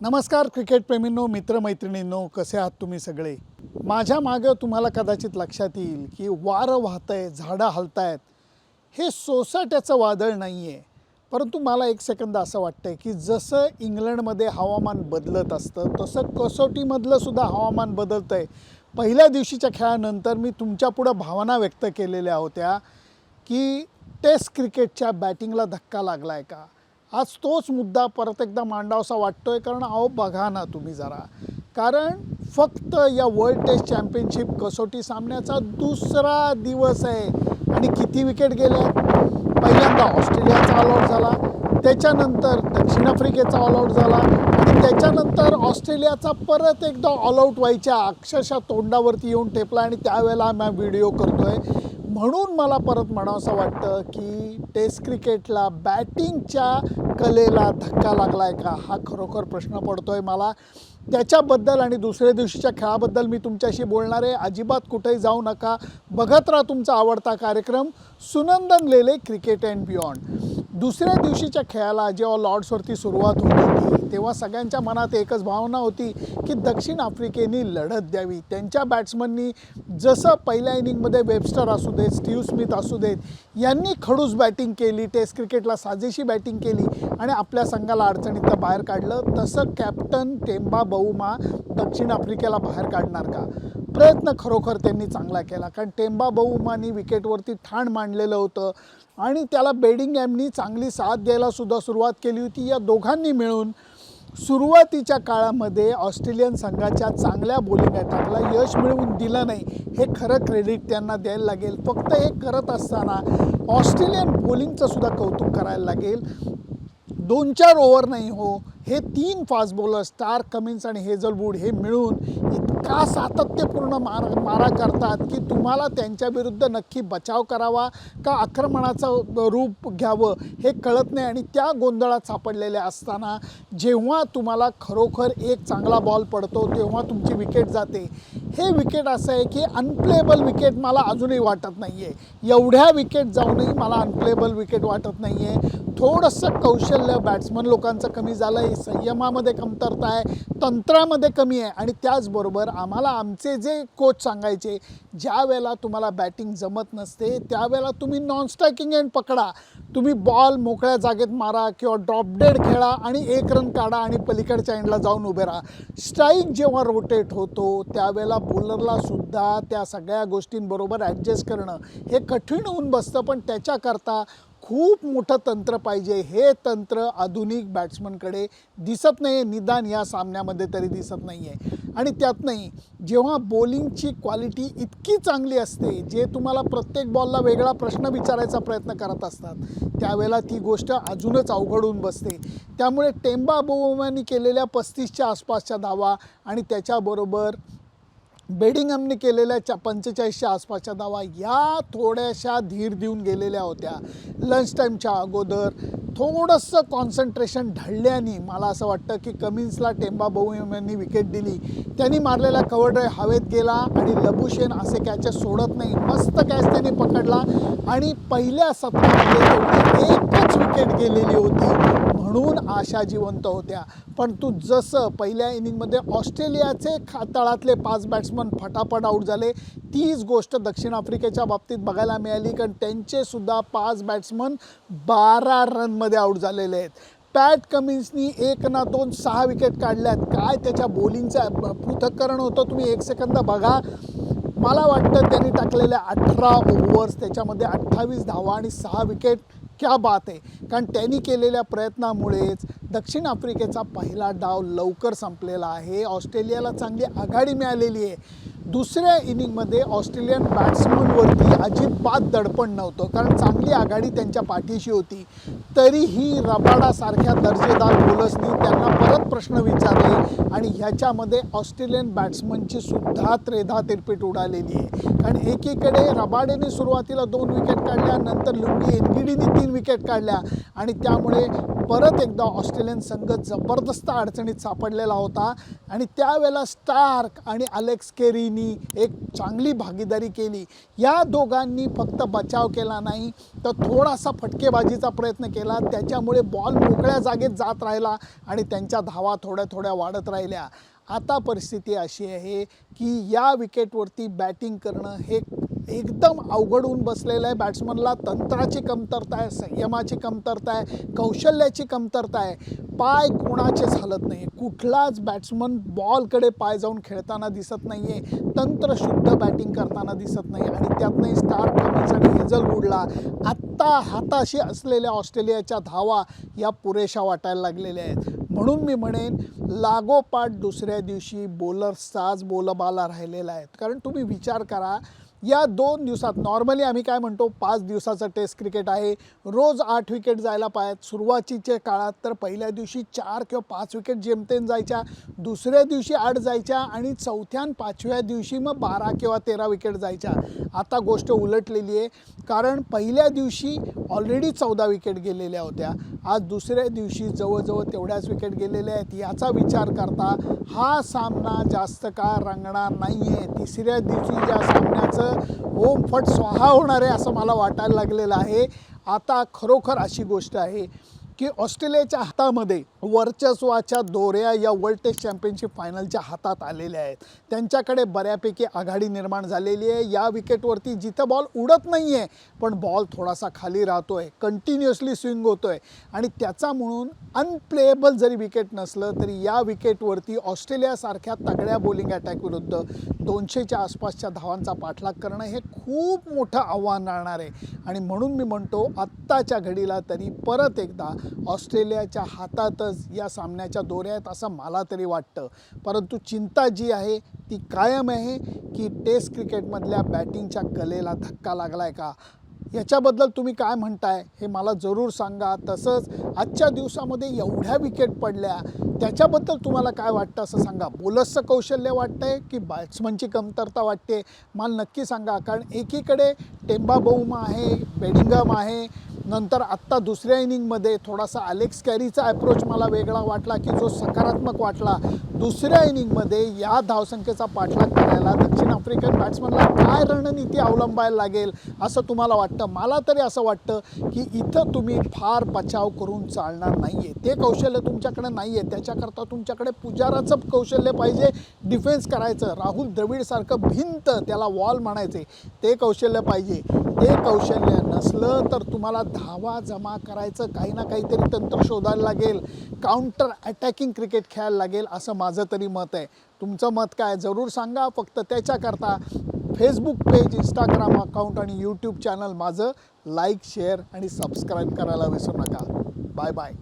नमस्कार क्रिकेटप्रेमींनो मित्रमैत्रिणींनो कसे आहात तुम्ही सगळे? माझ्या मागं तुम्हाला कदाचित लक्षात येईल की वारं वाहत आहे झाडं हलतायत. हे सोसाट्याचं वादळ नाही आहे परंतु मला एक सेकंद असं वाटतंय की जसं इंग्लंडमध्ये हवामान बदलत असतं तसं कसोटीमधलं सुद्धा हवामान बदलतं आहे पहिल्या दिवशीच्या खेळानंतर मी तुमच्यापुढं भावना व्यक्त केलेल्या होत्या की टेस्ट क्रिकेटच्या बॅटिंगला धक्का लागला आहे का? आज तोच मुद्दा परत एकदा मांडावासा आहे कारण अहो बघा ना तुम्ही जरा. कारण फक्त या वर्ल्ड टेस्ट चॅम्पियनशिप कसोटी सामन्याचा दुसरा दिवस आहे. आणि किती विकेट गेले? पहिल्यांदा ऑस्ट्रेलियाचा ऑलआउट झाला. त्याच्यानंतर दक्षिण आफ्रिकेचा ऑलआउट झाला. आणि त्याच्यानंतर ऑस्ट्रेलियाचा परत एकदा ऑलआउट व्हायच्या अक्षरशः तोंडावरती येऊन ठेपला. आणि त्यावेळेला आम्ही व्हिडिओ करतो आहे म्हणून मला परत म्हणावंसं वाटतं की टेस्ट क्रिकेटला बॅटिंगच्या कलेला धक्का लागला आहे का? हा खरोखर प्रश्न पडतो आहे मला. त्याच्याबद्दल आणि दुसऱ्या दिवशीच्या खेळाबद्दल मी तुमच्याशी बोलणार आहे. अजिबात कुठेही जाऊ नका. बघत राहा तुमचा आवडता कार्यक्रम. Sunandan Lele cricket and beyond. दुसऱ्या दिवशीच्या खेळाला जेव्हा लॉर्ड्सवरती सुरुवात होत होती. तेव्हा सगळ्यांच्या मनात एकच भावना होती की दक्षिण आफ्रिकेने लढत द्यावी. त्यांच्या बॅट्समननी जसं पहिल्या इनिंगमध्ये वेबस्टर असू देत स्टीव्ह स्मिथ असू देत यांनी खडूस बॅटिंग केली टेस्ट क्रिकेटला साजेशी बॅटिंग केली आणि आपल्या संघाला अडचणीतनं बाहेर काढलं. तसं कॅप्टन टेम्बा बऊमा दक्षिण आफ्रिकेला बाहेर काढणार का? प्रयत्न खरोखर त्यांनी चांगला केला कारण टेम्बा बहुमानी विकेटवरती ठाण मांडलेलं होतं आणि त्याला बेडिंग ॲमनी चांगली साथ द्यायला सुद्धा सुरुवात केली होती. या दोघांनी मिळून सुरुवातीच्या काळामध्ये ऑस्ट्रेलियन संघाच्या चांगल्या बॉलिंग अटॅकला यश मिळवून दिलं नाही. हे खरं क्रेडिट त्यांना द्यायला लागेल. फक्त हे करत असताना ऑस्ट्रेलियन बॉलिंगचं सुद्धा कौतुक करायला लागेल. दोन चार ओव्हर नाही हो. हे तीन फास्ट बॉलर स्टार कमिन्स आणि हेझलवूड हे मिळून इतका सातत्यपूर्ण मार मारा करतात की तुम्हाला त्यांच्या विरुद्ध नक्की बचाव करावा का आक्रमणाचं रूप घ्यावं हे कळत नाही आणि त्या गोंधळात सापडलेल्या असताना जेव्हा तुम्हाला खरोखर एक चांगला बॉल पडतो तेव्हा तुमची विकेट जाते. हे विकेट असं आहे की अनप्लेबल विकेट मला अजूनही वाटत नाही आहे एवढ्या विकेट जाऊनही मला अनप्लेबल विकेट वाटत नाही आहे थोडंसं कौशल्य बॅट्समन लोकांचं कमी झालं आहे संयमामध्ये कमतरता आहे तंत्रामध्ये कमी आहे आणि त्याचबरोबर आम्हाला आमचे जे कोच सांगायचे ज्या वेळेला तुम्हाला बॅटिंग जमत नसते त्यावेळेला तुम्ही नॉन स्ट्रायकिंग एंड पकडा. तुम्ही बॉल मोकळ्या जागेत मारा किंवा ड्रॉप डेड खेळा आणि एक रन काढा आणि पलीकडच्या एंडला जाऊन उभे राहा. स्ट्राईक जेव्हा रोटेट होतो त्यावेळेला बॉलरला सुद्धा त्या सगळ्या गोष्टींबरोबर ॲडजस्ट करणं हे कठीण होऊन बसतं. पण त्याच्याकरता खूप मोठं तंत्र पाहिजे. हे तंत्र आधुनिक बॅट्समनकडे दिसत नाही आहे निदान या सामन्यामध्ये तरी दिसत नाही आहे आणि त्यात नाही जेव्हा बॉलिंगची क्वालिटी इतकी चांगली असते जे तुम्हाला प्रत्येक बॉलला वेगळा प्रश्न विचारायचा प्रयत्न करत असतात त्यावेळेला ती गोष्ट अजूनच अवघड होऊन बसते. त्यामुळे टेंबा बोमानी केलेल्या पस्तीसच्या आसपासच्या धावा आणि त्याच्याबरोबर बेडिंगमने केलेल्या च्या पंचेचाळीसच्या आसपासच्या धावा या थोड्याशा धीर देऊन गेलेल्या होत्या. लंच टाईमच्या अगोदर थोडंसं कॉन्सन्ट्रेशन ढळल्याने मला असं वाटतं की कमिन्सला टेंबा यांनी विकेट दिली. त्यांनी मारलेला कवर ड्राईव्ह हवेत गेला आणि लबुशेन असे कॅचेस सोडत नाही. मस्त कॅच त्यांनी पकडला आणि पहिल्या सत्रामध्ये एक विकेट गेलेली होती. म्हणून आशा जिवंत होत्या. पण तू जसं पहिल्या इनिंगमध्ये ऑस्ट्रेलियाचे खा तळातले पाच बॅट्समन फटाफट आऊट झाले तीच गोष्ट दक्षिण आफ्रिकेच्या बाबतीत बघायला मिळाली. कारण त्यांचे सुद्धा पाच बॅट्समन बारा रनमध्ये आऊट झालेले आहेत. पॅट कमिन्सनी एक ना दोन सहा विकेट काढल्यात. काय त्याच्या बॉलिंगचं पृथक्करण होतं तुम्ही एक सेकंद बघा. मला वाटतं त्यांनी टाकलेल्या अठरा ओव्हर्स त्याच्यामध्ये अठ्ठावीस धावा आणि सहा विकेट क्या बात आहे. कारण त्यांनी केलेल्या प्रयत्नामुळेच दक्षिण आफ्रिकेचा पहिला डाव लवकर संपलेला आहे. ऑस्ट्रेलियाला चांगली आघाडी मिळालेली आहे. दुसऱ्या इनिंगमध्ये ऑस्ट्रेलियन बॅट्समनवरती अजिबात दडपण नव्हतं. कारण चांगली आघाडी त्यांच्या पाठीशी होती. तरीही रबाडासारख्या दर्जेदार बॉलर्सनी त्यांना प्रश्न विचारले आणि ह्याच्यामध्ये ऑस्ट्रेलियन बॅट्समनची सुद्धा त्रेधा तिरपीट उडालेली आहे. कारण एकीकडे रबाडेने सुरुवातीला दोन विकेट काढल्या नंतर लुंगी एनगिडीने तीन विकेट काढल्या आणि त्यामुळे परत एकदा ऑस्ट्रेलियन संघ जबरदस्त अडचणीत सापडलेला होता. आणि त्यावेळेला स्टार्क आणि अलेक्स केरीनी एक चांगली भागीदारी केली. या दोघांनी फक्त बचाव केला नाही तर थोडासा फटकेबाजीचा प्रयत्न केला. त्याच्यामुळे बॉल मोकळ्या जागेत जात राहिला आणि त्यांच्या धावा थोड्या थोड्या वाढत राहिल्या. आता परिस्थिती अशी आहे की या विकेटवरती बॅटिंग करणं हे एकदम अवघड होऊन बसलेलं आहे. बॅट्समनला तंत्राची कमतरता आहे संयमाची कमतरता आहे कौशल्याची कमतरता आहे. पाय कोणाचेच हलत नाही. कुठलाच बॅट्समन बॉलकडे पाय जाऊन खेळताना दिसत नाही आहे तंत्रशुद्ध बॅटिंग करताना दिसत नाही आणि त्यातनंही स्टार कमिन्स आणि उडला आत्ता हाताशी असलेल्या ऑस्ट्रेलियाच्या धावा या पुरेशा वाटायला लागलेल्या आहेत. म्हणून मी म्हणेन लागोपाठ दुसऱ्या दिवशी बॉलर्सचाच बोलबाला राहिलेला आहे कारण तुम्ही विचार करा या दोन दिवसात नॉर्मली आम्ही काय म्हणतो पाच दिवसाचं टेस्ट क्रिकेट आहे. रोज आठ विकेट जायला पाहिजेत सुरुवातीच्या काळात तर पहिल्या दिवशी चार किंवा पाच विकेट जेमतेम जायच्या दुसऱ्या दिवशी आठ जायच्या आणि चौथ्या आणि पाचव्या दिवशी मग बारा किंवा तेरा विकेट जायच्या. आता गोष्ट उलटलेली आहे कारण पहिल्या दिवशी ऑलरेडी चौदा विकेट गेलेल्या होत्या. आज दुसऱ्या दिवशी जवळजवळ तेवढ्याच विकेट गेलेल्या आहेत. याचा विचार करता हा सामना जास्त काळ रंगणार नाही आहे तिसऱ्या दिवशी या सामन्याचं ओम फट स्वाहा होणार आहे असं मला वाटायला लागलेलं आहे. आता खरोखर अशी गोष्ट आहे की ऑस्ट्रेलियाच्या हातामध्ये वर्चस्वाच्या दोऱ्या या वर्ल्ड टेस्ट चॅम्पियनशिप फायनलच्या हातात आलेल्या आहेत. त्यांच्याकडे बऱ्यापैकी आघाडी निर्माण झालेली आहे. या विकेटवरती जिथं बॉल उडत नाही आहे पण बॉल थोडासा खाली राहतो आहे कंटिन्युअसली स्विंग होतो आहे आणि त्याचा म्हणून अनप्लेएबल जरी विकेट नसलं तरी या विकेटवरती ऑस्ट्रेलियासारख्या तगड्या बॉलिंग अटॅक विरुद्ध दोनशेच्या आसपासच्या धावांचा पाठलाग करणं हे खूप मोठं आव्हान राहणार आहे. आणि म्हणून मी म्हणतो आत्ताच्या घडीला तरी परत एकदा ऑस्ट्रेलियाच्या हातातच या सामन्याच्या दोऱ्या आहेत असं मला तरी वाटतं. परंतु चिंता जी आहे ती कायम आहे की टेस्ट क्रिकेटमधल्या बॅटिंगच्या कलेला धक्का लागला आहे का? याच्याबद्दल तुम्ही काय म्हणताय हे मला जरूर सांगा. तसंच आजच्या दिवसामध्ये एवढ्या विकेट पडल्या त्याच्याबद्दल तुम्हाला काय वाटतं असं सांगा. बोलर्सचं कौशल्य वाटतंय की बॅट्समनची कमतरता वाटते? मला नक्की सांगा. कारण एकीकडे टेंबा बौमा आहे बेडिंगम आहे नंतर आत्ता दुसऱ्या इनिंगमध्ये थोडासा अलेक्स कॅरीचा अप्रोच मला वेगळा वाटला की जो सकारात्मक वाटला. दुसऱ्या इनिंगमध्ये या धावसंख्येचा पाठलाग करायला दक्षिण आफ्रिकन बॅट्समनला काय रणनीती अवलंबायला लागेल असं तुम्हाला वाटतं? मला तरी असं वाटतं की इथं तुम्ही फार बचाव करून चालणार नाही आहे ते कौशल्य तुमच्याकडे नाही आहे त्याच्याकरता तुमच्याकडे पुजाराचं कौशल्य पाहिजे. डिफेन्स करायचं. राहुल द्रविडसारखं भिंत त्याला वॉल म्हणायचे. ते कौशल्य पाहिजे. ते कौशल्य नसलं तर तुम्हाला धावा जमा करायचं काही ना काहीतरी तंत्र शोधायला लागेल. काउंटर अटॅकिंग क्रिकेट खेळायला लागेल असं मला माझं तरी मत आहे. तुमचं मत काय? जरूर सांगा. फक्त त्याच्याकरता फेसबुक पेज इंस्टाग्राम अकाउंट आणि यूट्यूब चॅनल माझं लाईक शेअर आणि सबस्क्राईब करायला विसरू नका. Bye bye